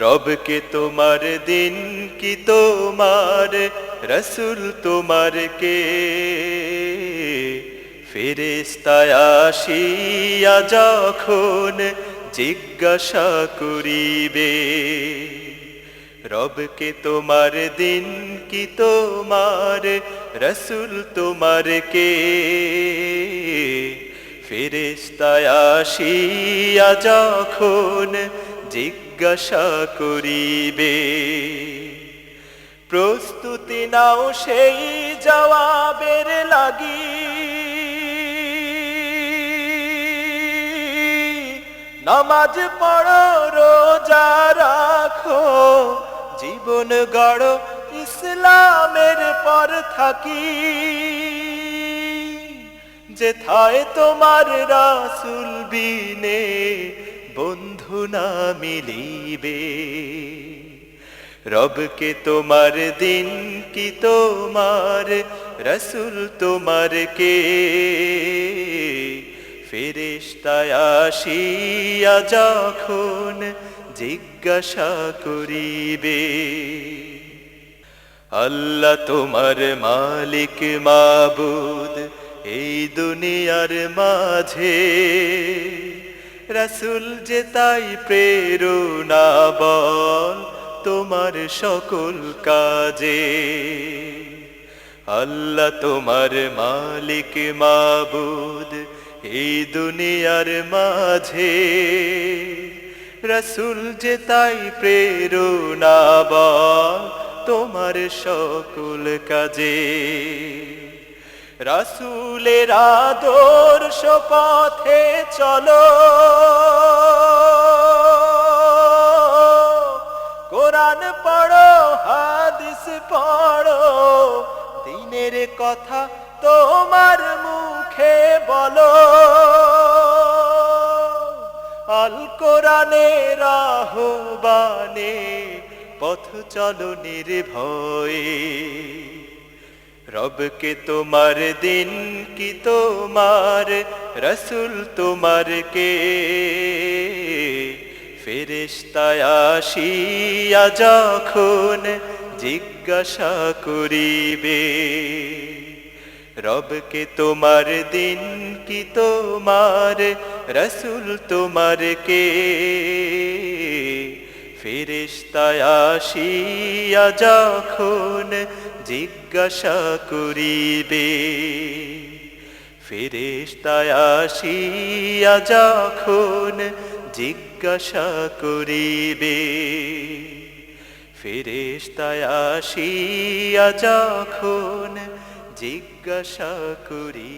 রবকে তোমার দিন কি তোমার, রসুল তোমার কে? ফেরেস্তায় আসিয়া যখন জিজ্ঞাসা করিবে, রবকে তোমার দিন কি তোমার, রসুল তোমার কে? ফেরেস্তায় আসিয়া যখন জিজ্ঞাসা করিবে, প্রস্তুতি নাও সেই জবাবের লাগি। নামাজ পড়ো, রোজা রাখো, জীবন গড়, ইসলামের পর থাকি। যে যেথায় তোমার রাসুল বিনে বন্ধু না মিলিবে রবকে তোমার দিন কি তোমার, রসুল তোমার কে? ফেরেশতায় আসিয়া যখন জিজ্ঞাসা করিবে, আল্লাহ তোমার মালিক মাবুদ এই দুনিয়ার মাঝে। রসুল যে তাই প্রেরণা বল তোমার সকল কাজে। আল্লাহ তোমার মালিক মাবুদ এই দুনিয়ার মাঝে। রসুল যে তাই প্রেরণা বল তোমার সকল কাজে। রাসুলের আদর্শ পথে চলো। কোরআন পড়ো, হাদিস পড়ো, দিনের কথা তোমার মুখে বলো। আল কোরআনের আহ্বানে পথ চলো নির্ভয়ে। রবকে তোমার দিন কি তোমার, রসুল তোমার কে? ফেরেশতায় আসিয়া যখন জিজ্ঞাসা করিবে, রবকে তোমার দিন কি তোমার, রসুল তোমার কে? ফেরেশতায় আসিয়া যখন জিজ্ঞাসা করিবে, ফেরেশতায় আসিয়া যখন জিজ্ঞাসা করিবে, ফেরেশতায় আসিয়া যখন জিজ্ঞাসা করি